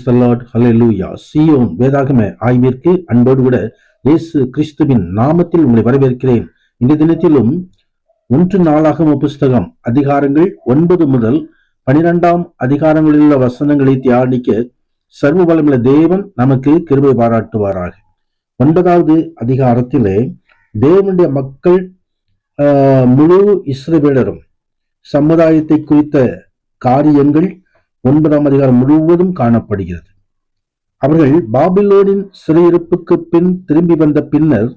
Praise the hallelujah Zion வேதாகம ஆய்விற்கு அன்போடு கூட இயேசு கிறிஸ்துவின் நாமத்தில் உங்களை வரவேற்கிறேன். இந்த தினத்திலும் ஒன்று நாளாகம புஸ்தகம் அதிகாரங்கள் ஒன்பது முதல் பனிரெண்டாம் அதிகாரங்களில் உள்ள வசனங்களை தியானிக்க சர்வ வளமுள்ள தேவன் நமக்கு கிருபை பாராட்டுவாராக. ஒன்பதாவது அதிகாரத்திலே தேவனுடைய மக்கள் முழு இஸ்ரவேலரும் சமுதாயத்தை குறித்த காரியங்கள் ஒன்பதாம் அதிகாரம் முழுவதும் காணப்படுகிறது. அவர்கள் பாபிலோனின் சிறையிருப்புக்கு பின் திரும்பி வந்த பின்னர்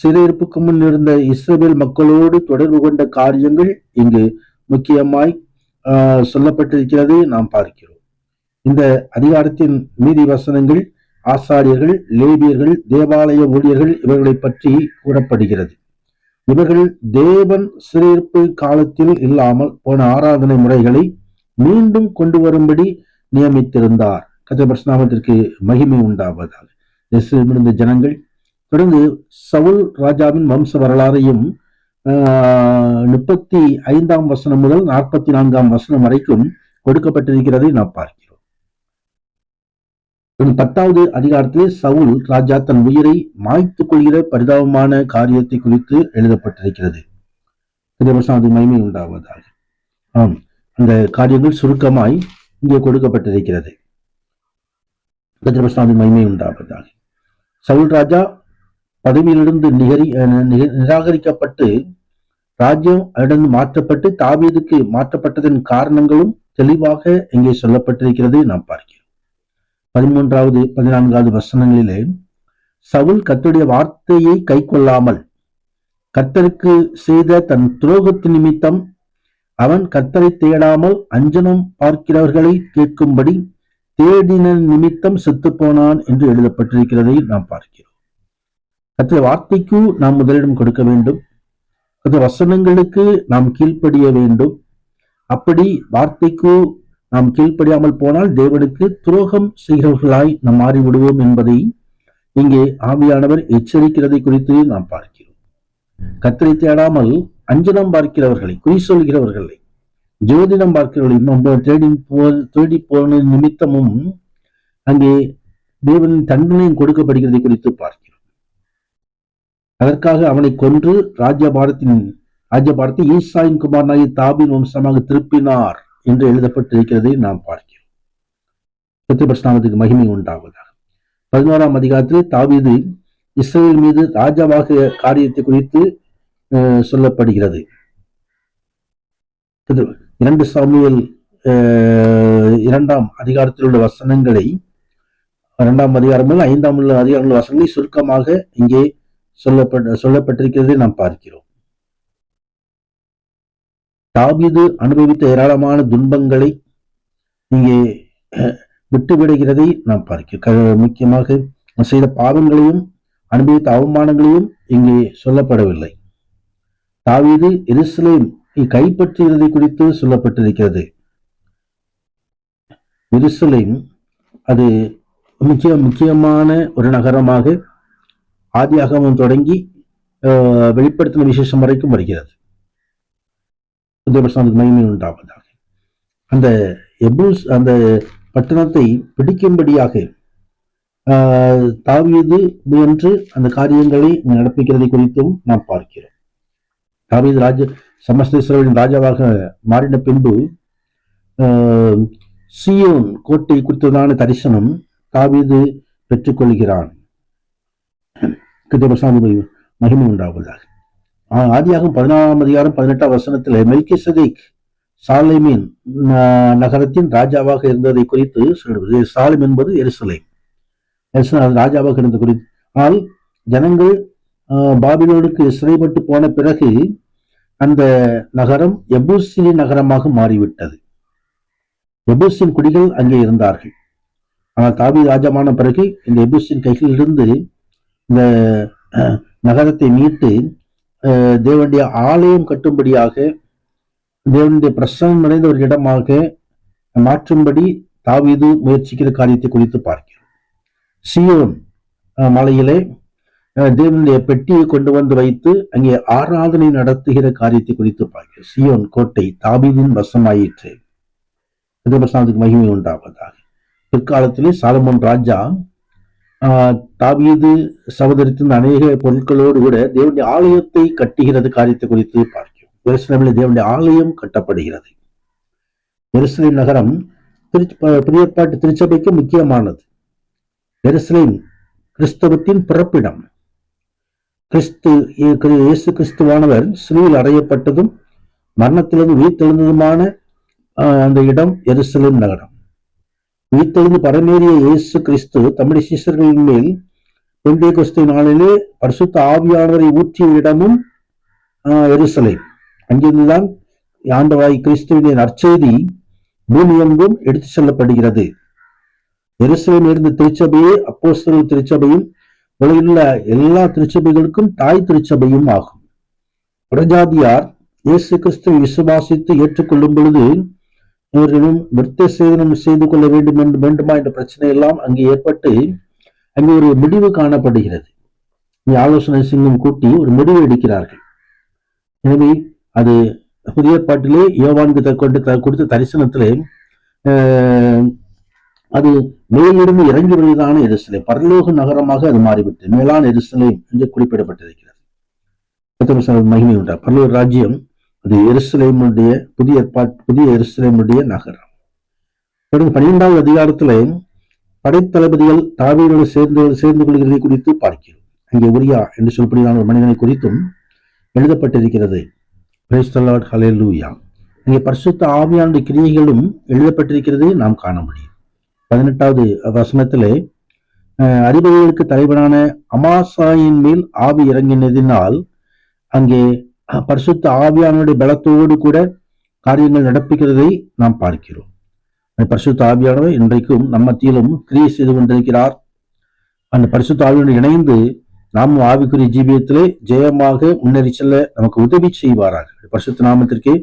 சிறையிருப்புக்கு முன் இருந்த இஸ்ரேல் மக்களோடு தொடர்பு கொண்ட காரியங்கள் இங்கு முக்கியமாய் ஆஹ், சொல்லப்பட்டிருக்கிறது. நாம் பார்க்கிறோம். இந்த அதிகாரத்தின் நீதி வசனங்கள் ஆசாரியர்கள் லேபியர்கள் தேவாலய ஊழியர்கள் இவர்களை பற்றி கூறப்படுகிறது. இவர்கள் தேவன் சிறையிருப்பு காலத்தில் இல்லாமல் போன ஆராதனை முறைகளை மீண்டும் கொண்டு வரும்படி நியமித்திருந்தார். கதபர்ஸ்நாமத்திற்கு மகிமை உண்டாவதாக. இருந்த ஜனங்கள் தொடர்ந்து சவுல் ராஜாவின் வம்ச வரலாறையும் முப்பத்தி ஐந்தாம் வசனம் முதல் நாற்பத்தி நான்காம் வசனம் வரைக்கும் கொடுக்கப்பட்டிருக்கிறதை நாம் பார்க்கிறோம். பத்தாவது அதிகாரத்திலே சவுல் ராஜா தன் உயிரை மாய்த்துக் கொள்கிற பரிதாபமான காரியத்தை குறித்து எழுதப்பட்டிருக்கிறது. கதபர்ஸ்நாமத்திற்கு மகிமை உண்டாவதாக. ஆம். அந்த காரியங்கள் சுருக்கமாய் இங்கே கொடுக்கப்பட்டிருக்கிறது. கதிரபஸ்நாதின் மகிமை உண்டாவதாக. சவுல் ராஜா பதவியிலிருந்து நிகரி நிக- நிராகரிக்கப்பட்டு ராஜ்யம் இடந்து மாற்றப்பட்டு தாவீதுக்கு மாற்றப்பட்டதன் காரணங்களும் தெளிவாக இங்கே சொல்லப்பட்டிருக்கிறது நாம் பார்க்கிறோம். பதிமூன்றாவது பதினான்காவது வசனங்களிலே சவுல் கத்துடைய வார்த்தையை கை கொள்ளாமல் கத்தருக்கு செய்த தன் துரோகத்து நிமித்தம் அவன் கர்த்தரை தேடாமல் அஞ்சனம் பார்க்கிறவர்களை கேட்கும்படி தேடின நிமித்தம் செத்துப்போனான் என்று எழுதப்பட்டிருக்கிறதை நாம் பார்க்கிறோம். கத்திர வார்த்தைக்கு நாம் முதலிடம் கொடுக்க வேண்டும். கத்திர வசனங்களுக்கு நாம் கீழ்ப்படிய வேண்டும். அப்படி வார்த்தைக்கு நாம் கீழ்ப்படியாமல் போனால் தேவனுக்கு துரோகம் செய்கிறவர்களாய் நாம் மாறிவிடுவோம் என்பதை இங்கே ஆவியானவர் எச்சரிக்கிறதை குறித்து நாம் பார்க்கிறோம். கர்த்தரை தேடாமல் அஞ்சனம் பார்க்கிறவர்களை குறி சொல்கிறவர்களை ஜோதிடம் பார்க்கிறவர்களை தேடி போ தேடி போன நிமித்தமும் அங்கே தேவனின் தண்டனையும் கொடுக்கப்படுகிறதை குறித்து பார்க்கிறோம். அதற்காக அவனை கொன்று ராஜபாரத்தின் ராஜபாரத்தை ஈசாயின் குமாரனாகி தாபின் வம்சமாக திருப்பினார் என்று எழுதப்பட்டிருக்கிறதை நாம் பார்க்கிறோம். சத்தியபட்சநாமத்துக்கு மகிமை உண்டாவதாக. பதினோராம் அதிகாரத்தில் தாவீது இஸ்ரேல் மீது ராஜாவாக காரியத்தை குறித்து சொல்லப்படுகிறது. இரண்டு சாமியல் இரண்டாம் அதிகாரத்தில் உள்ள வசனங்களை இரண்டாம் அதிகாரம் ஐந்தாம் உள்ள அதிகாரங்கள் வசனங்களை சுருக்கமாக இங்கே சொல்லப்பட்ட சொல்லப்பட்டிருக்கிறதை நாம் பார்க்கிறோம். தாவீது அனுபவித்த ஏராளமான துன்பங்களை இங்கே அஹ், நாம் பார்க்கிறோம். க- முக்கியமாக செய்த பாவங்களையும் அனுபவித்த அவமானங்களையும் இங்கே சொல்லப்படவில்லை. தாவீது எருசலேம் கைப்பற்றியதை குறித்து சொல்லப்பட்டிருக்கிறது. எருசலேம் அது முக்கிய முக்கியமான ஒரு நகரமாக ஆதியாகமம் தொடங்கி வெளிப்படுத்தின விசேஷம் வரைக்கும் வருகிறது. மகிமை உண்டாவதாக. அந்த எபூஸ் அந்த பட்டணத்தை பிடிக்கும்படியாக தாவீது முயன்று அந்த காரியங்களை நடப்பிக்கிறதை குறித்தும் நாம் பார்க்கிறோம். தாவீது ராஜ சமஸ்த ராஜாவாக மாறின பின்பு ஆஹ், கோட்டை குறித்ததான தரிசனம் தாவீது பெற்றுக்கொள்கிறான். கிருத்தபசாமி மகிமை உண்டாவதாக. ஆஹ், பதினாறாம் அதிகாரம் பதினெட்டாம் வசனத்தில் மெல்கி சதீக் சாலைமீன் நகரத்தின் ராஜாவாக இருந்ததை குறித்து சொல்வது சாலம் என்பது எருசலேம். எருசலேம் ராஜாவாக இருந்த குறித்து ஆனால் ஜனங்கள் ஆஹ், பாபிலோனுக்கு சிறைப்பட்டு போன பிறகு அந்த நகரம் எபூசி நகரமாக மாறிவிட்டது. எபூசின் குடிகள் அங்கே இருந்தார்கள். ஆனால் தாவி ராஜாமான பிறகு இந்த எபூசின் கைகளிலிருந்து இந்த அஹ், நகரத்தை மீட்டு அஹ், தேவனுடைய ஆலயம் கட்டும்படியாக தேவனுடைய பிரசனம் நிறைந்த ஒரு இடமாக மாற்றும்படி தாவீது முயற்சிக்கிற காரியத்தை குறித்து பார்க்கிறோம் சியோன் மலையிலே அஹ், தேவனுடைய பெட்டியை கொண்டு வந்து வைத்து அங்கே ஆராதனை நடத்துகிற காரியத்தை குறித்து பார்க்க சியோன் கோட்டை தாபீதின் வசமாயிற்று. பிரசாந்துக்கு மகிமை உண்டாவதாக. பிற்காலத்திலே சாலமோன் ராஜா ஆஹ், தாவீது சகோதரித்தின் அநேக பொருட்களோடு கூட தேவனுடைய ஆலயத்தை கட்டுகிறது காரியத்தை குறித்து பார்க்கிறோம். எருசலேமில் தேவனுடைய ஆலயம் கட்டப்படுகிறது. எருசலேம் நகரம் திருச்சி பிரியப்பாட்டு திருச்சபைக்கு முக்கியமானது. எருசலேம் கிறிஸ்தவத்தின் பிறப்பிடம். கிறிஸ்து இயேசு கிறிஸ்துவானவர் சிலுவில் அறையப்பட்டதும் மரணத்திலிருந்து உயிர்த்தெழுந்ததுமான அந்த இடம் எருசலேம் நகரம். உயிர்த்தெழுந்து பரமேறிய இயேசு கிறிஸ்து தமிழ் சீசர்களின் மேல் பெண்டே கிறிஸ்து நாளிலே பரிசுத்த ஆவியானவரை ஊற்றிய இடமும் ஆஹ், எருசலேம். அங்கிருந்துதான் ஆண்டவாய் கிறிஸ்துவின் நற்செய்தி பூமி எங்கும் எடுத்து செல்லப்படுகிறது. எருசலேம் இருந்த திருச்சபையே அப்போஸ்தல் திருச்சபையும் உலகில் எல்லா திருச்சபைகளுக்கும் தாய் திருச்சபையும் ஆகும். பிரஜாதியார் இயேசு கிறிஸ்துவை விசுவாசித்து ஏற்றுக்கொள்ளும் பொழுது இவர்களும் மிருத்த சேதனம் செய்து கொள்ள வேண்டும் என்று வேண்டுமா என்ற பிரச்சனை எல்லாம் அங்கு ஏற்பட்டு அங்கே ஒரு முடிவு காணப்படுகிறது. ஆலோசனை சிங்கம் கூட்டி ஒரு முடிவு எடுக்கிறார்கள். எனவே அது புதிய பாட்டிலே யோவானுக்கு கொண்டு கொடுத்த தரிசனத்திலே அது மேலிருந்து இறங்கி வருவதான எருசலேம் பரலோக நகரமாக அது மாறிவிட்டது. மேலான எருசலேம் என்று குறிப்பிடப்பட்டிருக்கிறது. மகிமை உண்டா? பரலோக ராஜ்யம் அது எருசலேமுடைய புதிய புதிய எருசலேமுடைய நகரம். தொடர்ந்து பன்னிரெண்டாவது அதிகாரத்துல படைத்தளபதிகள் தாவீரோடு சேர்ந்து சேர்ந்து கொள்கிறதை குறித்து பார்க்கிறோம். அங்கே உரியா என்று சொல்லப்படுகிறான ஒரு மனிதனை குறித்தும் எழுதப்பட்டிருக்கிறது. ஹலே லூயா இங்கே பரிசுத்த ஆவியானுடைய கிரியைகளும் எழுதப்பட்டிருக்கிறதை நாம் காண முடியும். பதினெட்டாவது வசனத்திலே அஹ், அதிபதிகளுக்கு தலைவனான அமாசாயின் மேல் ஆவி இறங்கினதினால் அங்கே பரிசுத்த ஆவியானுடைய பலத்தோடு கூட காரியங்கள் நடப்பிக்கிறதை நாம் பார்க்கிறோம். அந்த பரிசுத்த ஆவியானவர் இன்றைக்கும் நம்ம மத்தியிலும் கிரியை செய்து கொண்டிருக்கிறார். அந்த பரிசுத்த ஆவியோடு இணைந்து நாமும் ஆவிக்குரிய ஜீவியத்திலே ஜெயமாக முன்னேறி செல்ல நமக்கு உதவி செய்வாராக. பரிசுத்த நாமத்திற்கு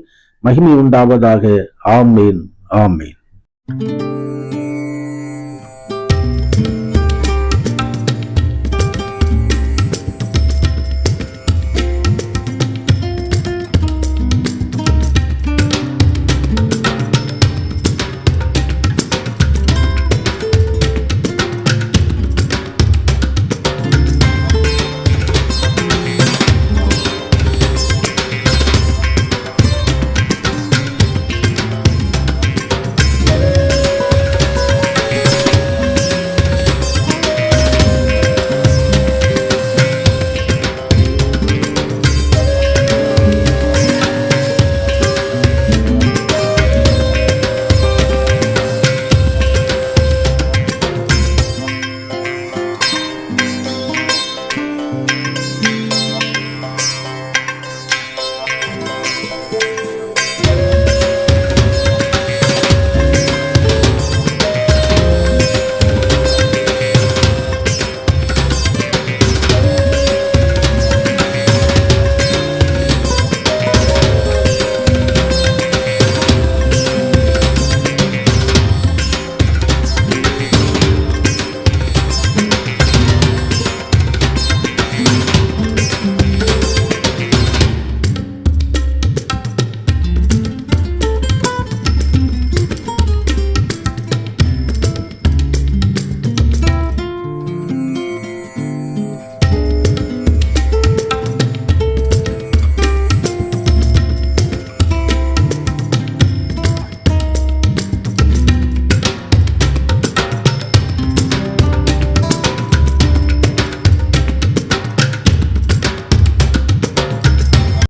மகிமை உண்டாவதாக. ஆமேன். ஆமேன்.